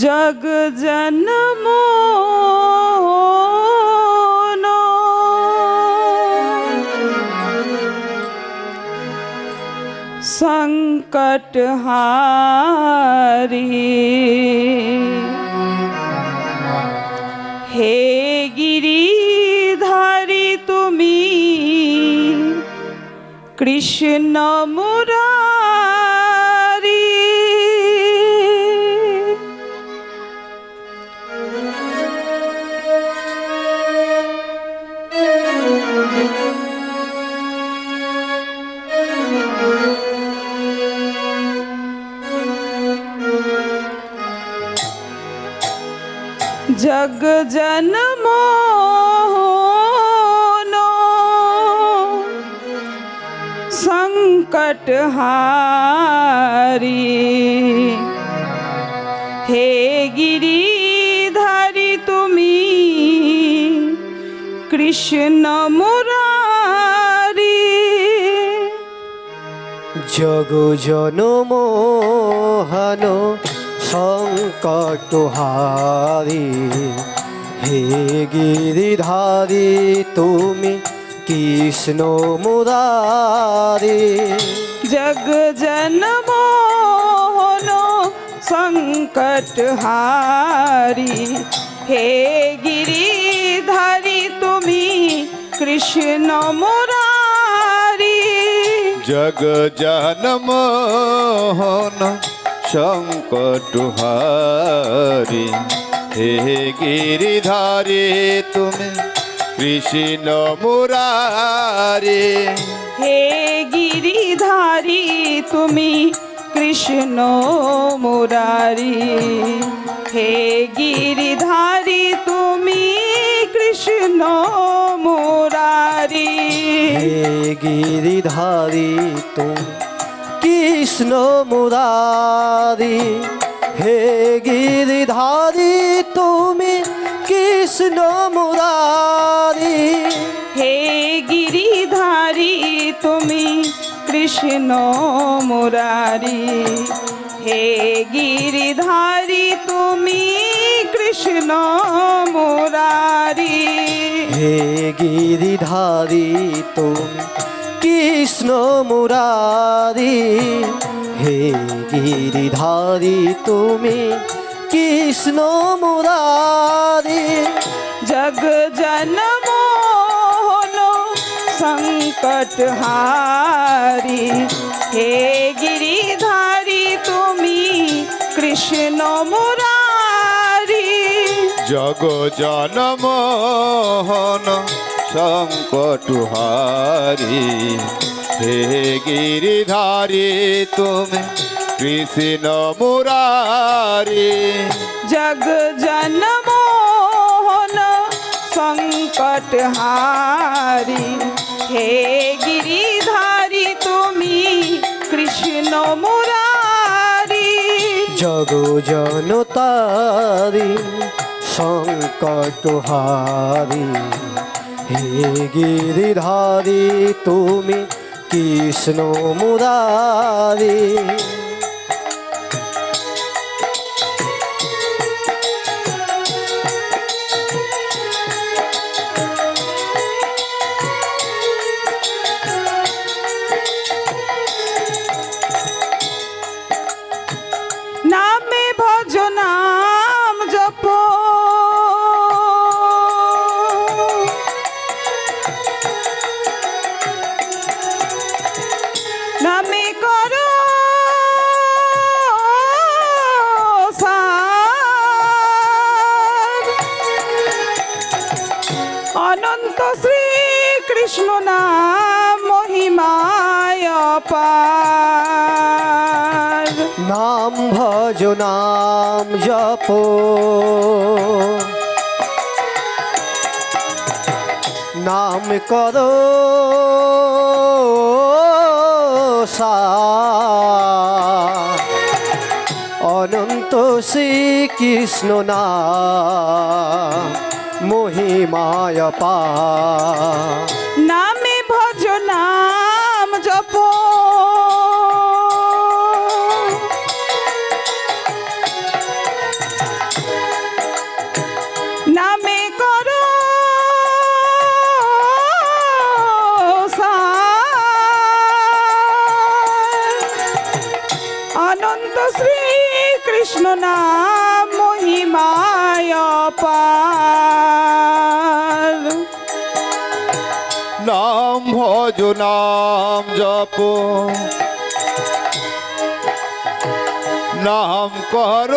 जग जन्म संकट हारी हे गिरिधारी तुम्हें कृष्ण मुरा জনম সংকট হারি। হে গিরিধারী তুমি কৃষ্ণ মুরারি। জগ জনমোহন সংকটহারি হে গিরিধারী তুমি কৃষ্ণ মুরারি। জগ জনমোহন সংকট হারি। হে গিরিধারী তুমি কৃষ্ণ মুরারি। জগ জনমোহন সংকটহারি হে গিরিধারে তুমি কৃষ্ণ মুরারে। হে গিরিধারি তুমি কৃষ্ণ মুরারি। হে গিরিধারি তুমি কৃষ্ণ মুরারি। হে গিরিধারী তুমি কৃষ্ণ মুরারি। হে গিরিধারী তুমি কৃষ্ণ মুরারি। হে গিরিধারী তুমি কৃষ্ণ মুরারি। হে গিরিধারী তুমি কৃষ্ণ মুরারি। হে গিরিধারী তুমি কৃষ্ণ মুরারি। হে গিরিধারী তুমি কৃষ্ণ মুরারি। জগ জনমোহন সংকট হারি। হে গিরিধারী তুমি কৃষ্ণ মুরারি। জগ জনমোহন সংকটহারি হে গিরিধারে তুমি কৃষ্ণ মুরারে। জগ জনমোহন সংকট হারি। হে গিরিধারী তুমি কৃষ্ণ মুরারি। জগ জনতারি সংকটহারি হে গিরিধারী তুমি কৃষ্ণ মুরারি। মহিমায় পার। নাম ভজ নাম জপ। নাম করো। অনন্ত শ্রীকৃষ্ণ নাম মহিমায় পা কৃষ্ণ নাম মহিমায় পার নাম ভজ নাম জপ। নাম কর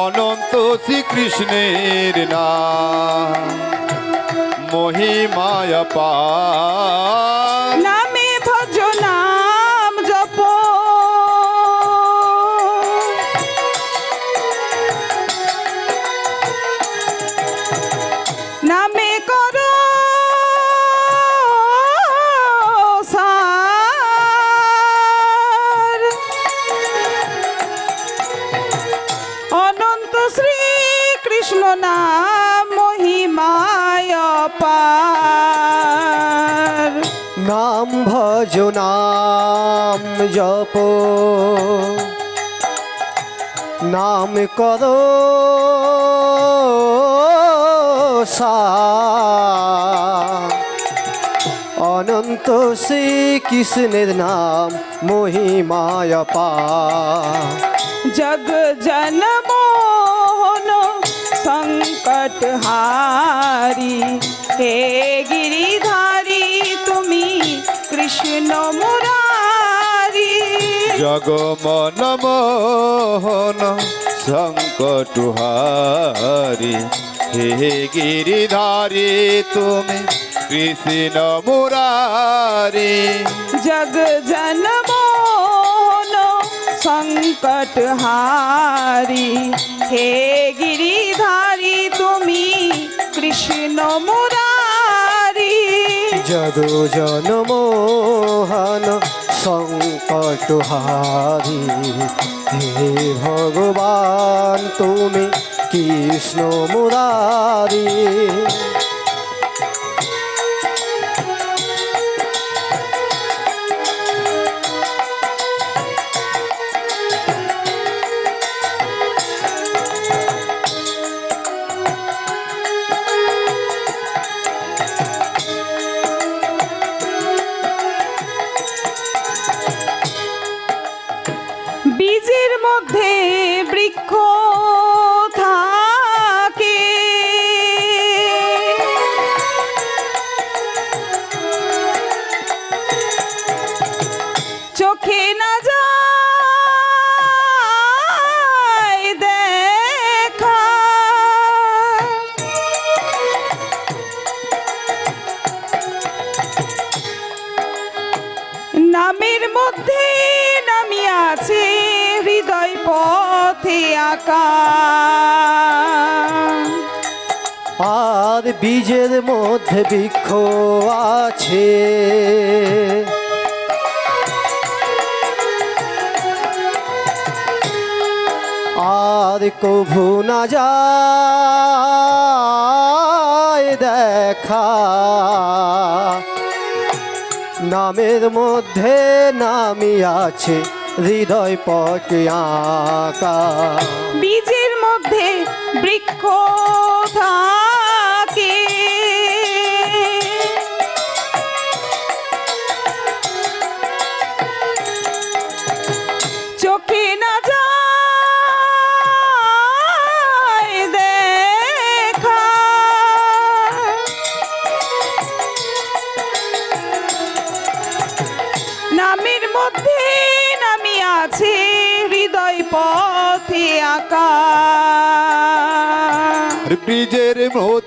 অনন্ত শ্রীকৃষ্ণের নাম মহিমায় পার নাম জপ নাম কর অনন্ত শ্রী কৃষ্ণের নাম মহিমায়পা জগ জনম সংকট হারি হেগি কৃষ্ণ মুরারি। জগমন মোহন সংকটহারি হে গিরিধারি তুমি কৃষ্ণ মুরারি। জগ জনমন সংকটহারি হে গিরিধারি তুমি কৃষ্ণ মুরারি যদু জনমোহন সংকটহারি হে ভগবান তুমি কৃষ্ণ মুরারি। নামের মধ্যে নামিয়াছে হৃদয় পথে আঁকা। আর বীজের মধ্যে বৃক্ষ আছে। আর কভু না যায় দেখা। নামের মধ্যে নামি আছে হৃদয় পটিয়া বীজের মধ্যে বৃক্ষ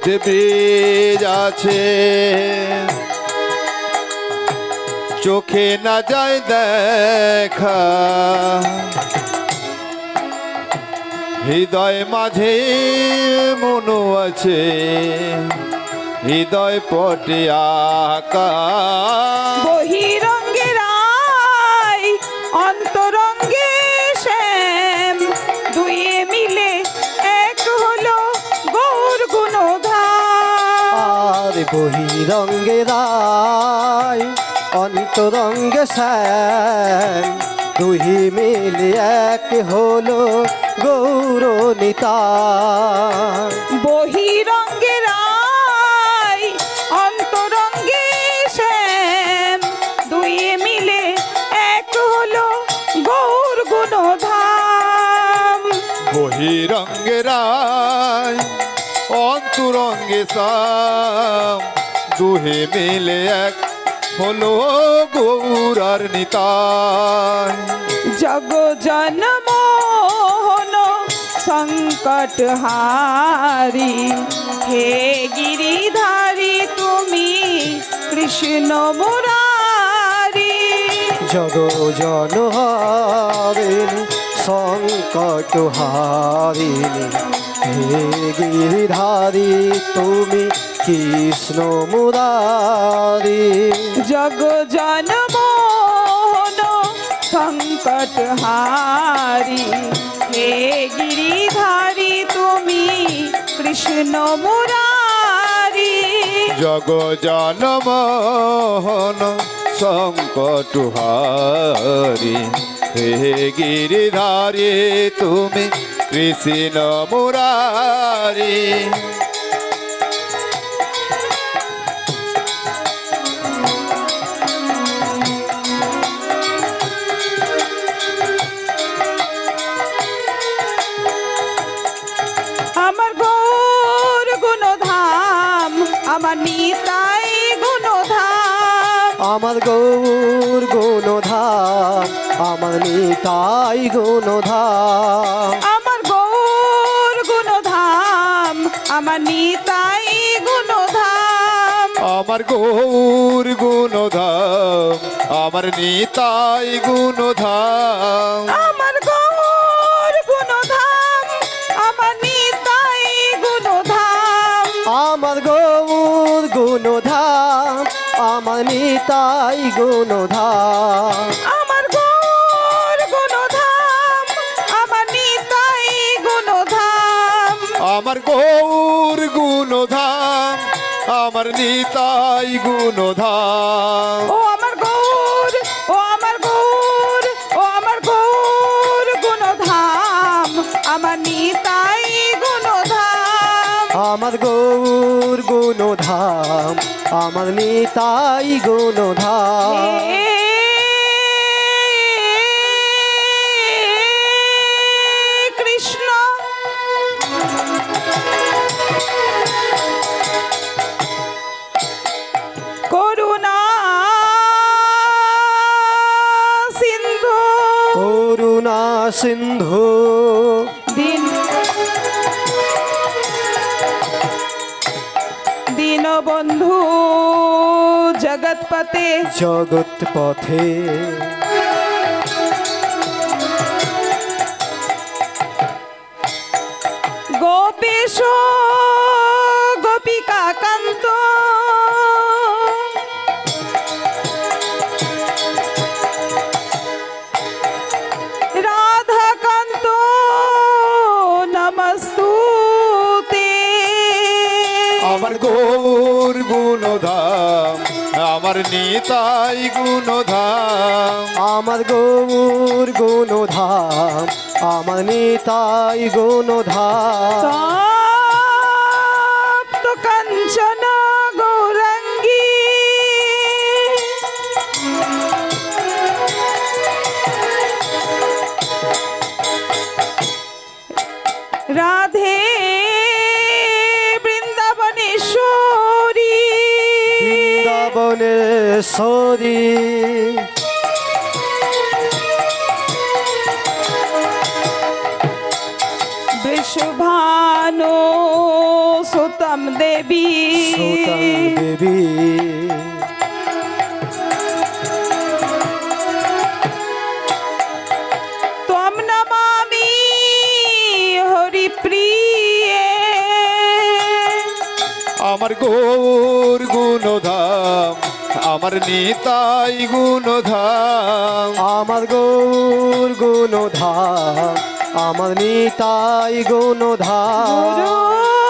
মধ্যে ব্রিজ আছে চোখে না যায় দেখা। হৃদয় মাঝে মনো আছে হৃদয় পটে আকা বহিরঙ্গে রায় অন্তরঙ্গে শ্যাম। দুহি মিলে এক হলো গৌরনিতা বহিরঙ্গে রায় অন্তরঙ্গে শ্যাম। দুই মিলে এক হলো গৌর গুণধাম। বহিরঙ্গে রায় অন্তরঙ্গে সাম। দুহে মিলে এক হলো গৌরার নিতাই। জগ জনমোহন সংকট হারি। হে গিরিধারী তুমি কৃষ্ণ মুরারি। জগ জন সংকট হারিণী হে গিরিধারী তুমি কৃষ্ণ মুরারি। জগ জনমোহন সংকট হারি হে গিরিধারী তুমি কৃষ্ণ মুরারি। জগ জনমোহন সংকট হারি হে গিরিধারে তুমি কৃষ্ণ মুরারি। আমার গৌর গুণধাম আমার নিতাই গুণধাম। আমার গৌর গুণধাম আমার নিতাই গুণধাম। আমার গৌর গুণধাম আমার নিতাই গুণধাম। আমার গৌর গুণধাম আমার নিতাই গুণধাম। আমার গৌর গুণধাম আমার নিতাই গুণধাম। আমার গৌর গুণধাম আমার নিতাই গুণধাম। আমার নিতাই গুণধাম ও আমার গৌর ও আমার গৌর ও আমার গৌর গুণধাম আমার নিতাই গুণধাম। আমার গৌর গুণধাম আমার নিতাই গুণধাম। পথে জগৎ পথে গোপেশ্বর নিতাই গুণধাম। আমার গৌর গুণধাম আমার নিতাই গুণধাম। নদী বৃষভানো সুতম দেবী। সুতম দেবী। আমার গৌর গুণধাম। আমার নিতাই গুণধাম। আমার গৌর গুণধাম আমার নিতাই গুণধাম।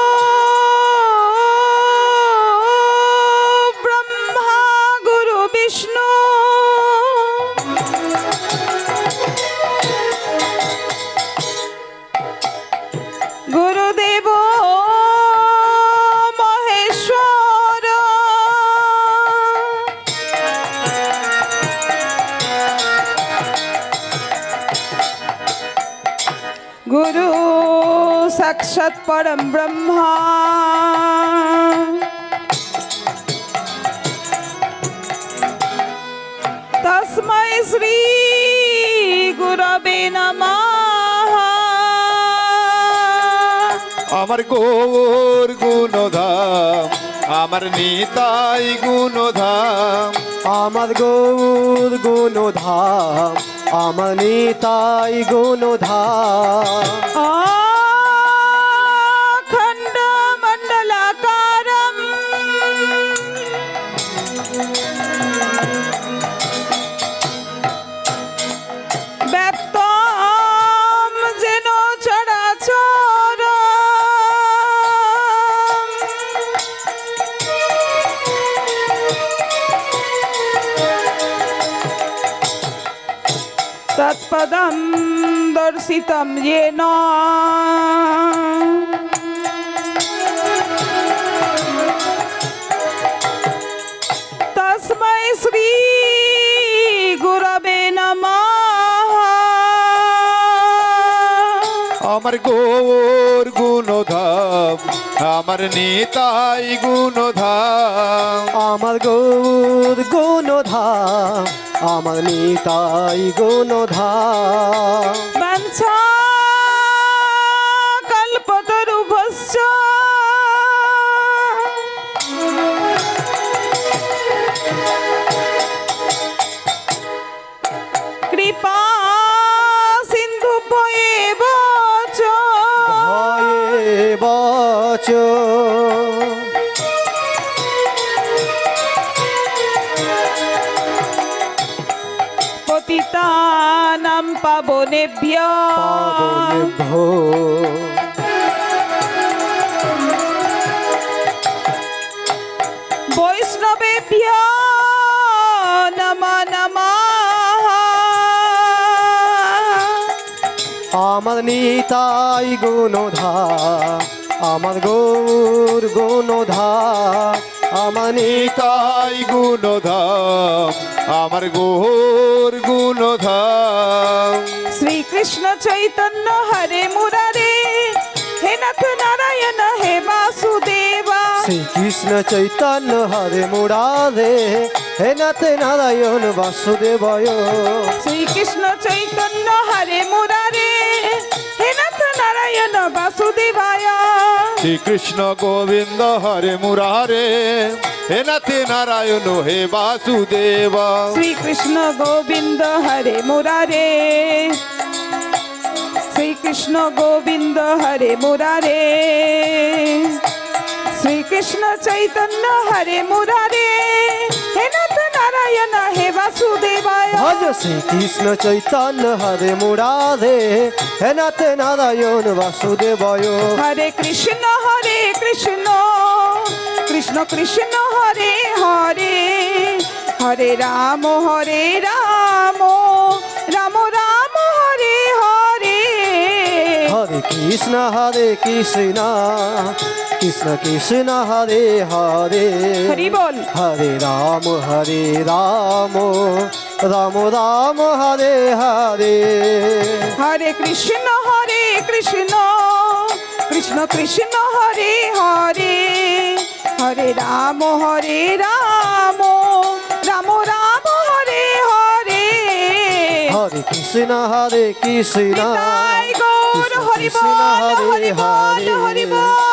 गुरु साक्षात् परं ब्रह्मा। तस्मै श्री गुरवे नमः। আমার গৌর গুণধাম আমার নিতাই গুণধাম আমার গৌর গুণধাম আমার নিতাই গুণধা খণ্ড মণ্ডলাকারম। लक्षितं येन तस्मै श्रीगुरवे नमः আমার গৌর গুণধাম আমার নিতাই গুণধাম আমার গৌর গুণধাম আমার নিতাই গুণধাম বাঞ্ছা কৃপা সিন্ধু। ভয়ে বচ। পতিতানাম পাবনেভ্য পাবনেভ্য। বৈষ্ণবেভ্য নম নম। আমার নিতাই গুণধাম আমার গৌর গুণধাম আমার নিতাই গুণধাম আমার গৌর গুণধাম। শ্রীকৃষ্ণ চৈতন্য হরে মুরারে হে নাথ নারায়ণ হে বাসুদেবা। শ্রীকৃষ্ণ চৈতন্য হরে মুরারে হে নাথ নারায়ণ বাসুদেবয়। শ্রীকৃষ্ণ চৈতন্য হরে মুরারে নারায়ণ বাসুদেবায় শ্রীকৃষ্ণ গোবিন্দ হরে মুরারে হে নাথে নারায়ণ হে বাসুদেব শ্রীকৃষ্ণ গোবিন্দ হরে মুরারে শ্রীকৃষ্ণ গোবিন্দ হরে মুরারে শ্রীকৃষ্ণ চৈতন্য হরে মুরারে হে নাথ নারায়ণ হে বাসুদেবায় ভজ শ্রীকৃষ্ণ চৈতন্য হরে মুরারে হে নাথে নারায়ণ বাসুদেবয় হরে কৃষ্ণ হরে কৃষ্ণ কৃষ্ণ কৃষ্ণ হরে হরে হরে রাম হরে রাম রাম রাম হরে হরে হরে কৃষ্ণ হরে কৃষ্ণ কৃষ্ণ কৃষ্ণ হরে হরে। হরি বল। হরে রাম হরে রাম। রাম রাম হরে হরে। হরে কৃষ্ণ হরে কৃষ্ণ। কৃষ্ণ কৃষ্ণ হরে হরে। হরে রাম হরে রাম। রাম রাম হরে হরে। হরে কৃষ্ণ হরে কৃষ্ণ। হরি হরে হরি বল হরে।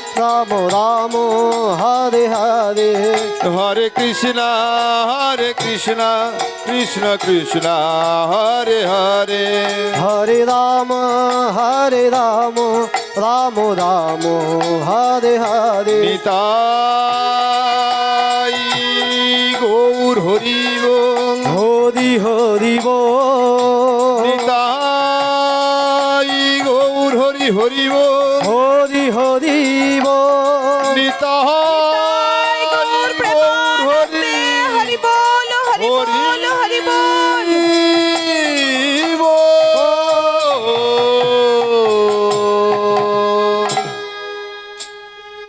রাম রাম হরে হরে। হরে কৃষ্ণ হরে কৃষ্ণ কৃষ্ণ কৃষ্ণ হরে হরে। হরে রাম হরে রাম রাম রাম হরে হরে। নিতাই গৌর হরিব। হরি হরি বল নিতাই গৌর হরি হরিব।